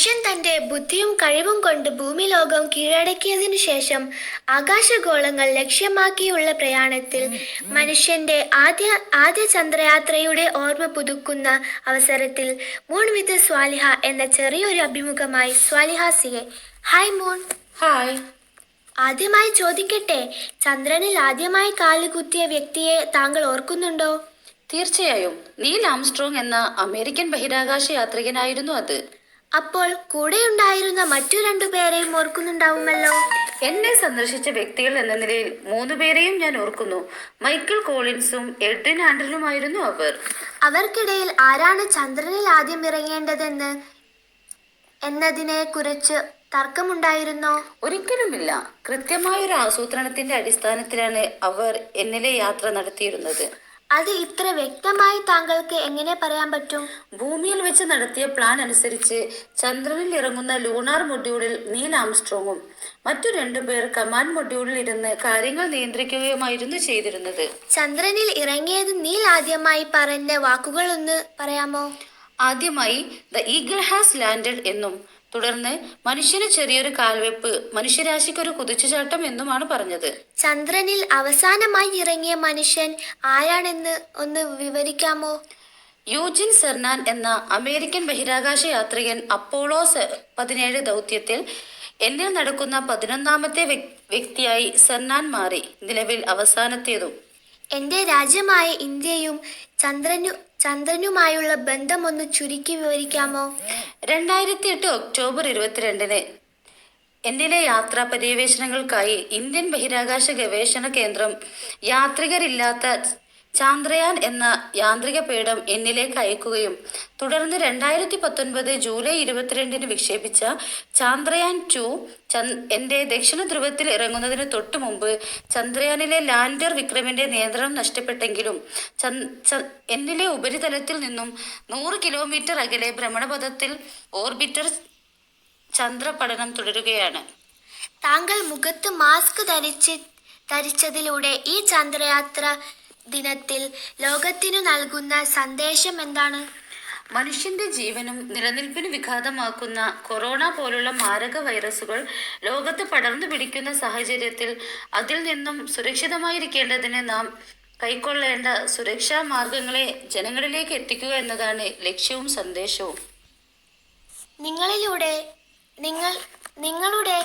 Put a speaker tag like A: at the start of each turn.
A: മനുഷ്യൻ തന്റെ ബുദ്ധിയും കഴിവും കൊണ്ട് ഭൂമിലോകം കീഴടക്കിയതിനു ശേഷം ആകാശഗോളങ്ങൾ ലക്ഷ്യമാക്കിയുള്ള പ്രയാണത്തിൽ മനുഷ്യന്റെ ആദ്യ ആദ്യ ചന്ദ്രയാത്രയുടെ ഓർമ്മ പുതുക്കുന്ന അവസരത്തിൽ മൂൺ വിത്ത് സ്വാലിഹ എന്ന ചെറിയൊരു അഭിമുഖമായി സ്വാലിഹ സിയെ. ഹായ് മൂൺ
B: ഹായ്
A: ആദ്യമായി ചോദിക്കട്ടെ ചന്ദ്രനിൽ ആദ്യമായി കാലുകുത്തിയ വ്യക്തിയെ താങ്കൾ ഓർക്കുന്നുണ്ടോ?
B: തീർച്ചയായും. നീൽ ആംസ്ട്രോങ് എന്ന അമേരിക്കൻ ബഹിരാകാശ യാത്രികനായിരുന്നു അത്.
A: അപ്പോൾ കൂടെ ഉണ്ടായിരുന്ന മറ്റു രണ്ടു പേരെയും ഓർക്കുന്നുണ്ടാവുമല്ലോ?
B: എന്നെ സന്ദർശിച്ച വ്യക്തികൾ എന്ന നിലയിൽ മൂന്ന് പേരെയും ഞാൻ ഓർക്കുന്നു. മൈക്കിൾ കോളിൻസും എഡ്വിൻ ആൻഡ്രനുമായിരുന്നു അവർ.
A: അവർക്കിടയിൽ ആരാണ് ചന്ദ്രനിൽ ആദ്യം ഇറങ്ങേണ്ടതെന്ന് എന്നതിനെ കുറിച്ച് തർക്കമുണ്ടായിരുന്നോ?
B: ഒരിക്കലുമില്ല. കൃത്യമായ ഒരു ആസൂത്രണത്തിന്റെ അടിസ്ഥാനത്തിലാണ് അവർ എന്നിലെ യാത്ര നടത്തിയിരുന്നത്.
A: അത് ഇത്ര വ്യക്തമായി താങ്കൾക്ക് എങ്ങനെ പറയാൻ പറ്റും?
B: ഭൂമിയിൽ വെച്ച് നടത്തിയ പ്ലാൻ അനുസരിച്ച് ചന്ദ്രനിൽ ഇറങ്ങുന്ന ലൂണാർ മൊഡ്യൂളിൽ നീൽ ആംസ്ട്രോങ്ങും മറ്റു രണ്ടുപേർ കമാൻഡ് മൊഡ്യൂളിൽ ഇരുന്ന് കാര്യങ്ങൾ നിയന്ത്രിക്കുകയുമായിരുന്നു ചെയ്തിരുന്നത്.
A: ചന്ദ്രനിൽ ഇറങ്ങിയത് നീൽ ആദ്യമായി പറഞ്ഞ വാക്കുകളൊന്ന് പറയാമോ?
B: ആദ്യമായി ദ ഈഗിൾ ഹാസ് ലാൻഡഡ് എന്നും തുടർന്ന് മനുഷ്യന് ചെറിയൊരു കാൽവെപ്പ് മനുഷ്യരാശിക്കൊരു കുതിച്ചുചാട്ടം എന്നുമാണ് പറഞ്ഞത്.
A: ചന്ദ്രനിൽ അവസാനമായി ഇറങ്ങിയ മനുഷ്യൻ ആരാണെന്ന് ഒന്ന് വിവരിക്കാമോ?
B: യൂജിൻ സെർനാൻ എന്ന അമേരിക്കൻ ബഹിരാകാശ യാത്രികൻ അപ്പോളോ പതിനേഴ് ദൗത്യത്തിൽ എന്നിൽ നടക്കുന്ന പതിനൊന്നാമത്തെ വ്യക്തിയായി സെർനാൻ മാറി. നിലവിൽ അവസാനത്തേതും.
A: എന്റെ രാജ്യമായ ഇന്ത്യയും ചന്ദ്രനു ചന്ദ്രനുമായുള്ള ബന്ധം ഒന്ന് ചുരുക്കി വിവരിക്കാമോ?
B: രണ്ടായിരത്തി എട്ട് ഒക്ടോബർ ഇരുപത്തിരണ്ടിന് എന്നിലെ യാത്രാ പര്യവേഷണങ്ങൾക്കായി ഇന്ത്യൻ ബഹിരാകാശ ഗവേഷണ കേന്ദ്രം യാത്രികരില്ലാത്ത ചാന്ദ്രയാൻ എന്ന യാന്ത്രിക പീഠം എന്നിലേക്ക് അയക്കുകയും തുടർന്ന് രണ്ടായിരത്തി പത്തൊൻപത് ജൂലൈ ഇരുപത്തിരണ്ടിന് വിക്ഷേപിച്ച ചാന്ദ്രയാൻ ടു എന്റെ ദക്ഷിണ ധ്രുവത്തിൽ ഇറങ്ങുന്നതിന് തൊട്ടു മുമ്പ് ചന്ദ്രയാനിലെ ലാൻഡർ വിക്രമിന്റെ നിയന്ത്രണം നഷ്ടപ്പെട്ടെങ്കിലും എന്നിലെ ഉപരിതലത്തിൽ നിന്നും നൂറ് കിലോമീറ്റർ അകലെ ഭ്രമണപഥത്തിൽ ഓർബിറ്റർ ചന്ദ്രപഠനം തുടരുകയാണ്.
A: താങ്കൾ മുഖത്ത് മാസ്ക് ധരിച്ച് ധരിച്ചതിലൂടെ ഈ ചന്ദ്രയാത്ര ദിനത്തിൽ ലോകത്തിനു നൽകുന്ന സന്ദേശം എന്താണ്?
B: മനുഷ്യന്റെ ജീവനും നിലനിൽപ്പിന് വിഘാതമാക്കുന്ന കൊറോണ പോലുള്ള മാരക വൈറസുകൾ ലോകത്ത് പടർന്നു പിടിക്കുന്ന സാഹചര്യത്തിൽ അതിൽ നിന്നും സുരക്ഷിതമായിരിക്കേണ്ടതിന് നാം കൈക്കൊള്ളേണ്ട സുരക്ഷാ മാർഗങ്ങളെ ജനങ്ങളിലേക്ക് എത്തിക്കുക എന്നതാണ് ലക്ഷ്യവും സന്ദേശവും.
A: നിങ്ങളിലൂടെ നിങ്ങൾ നിങ്ങളുടെ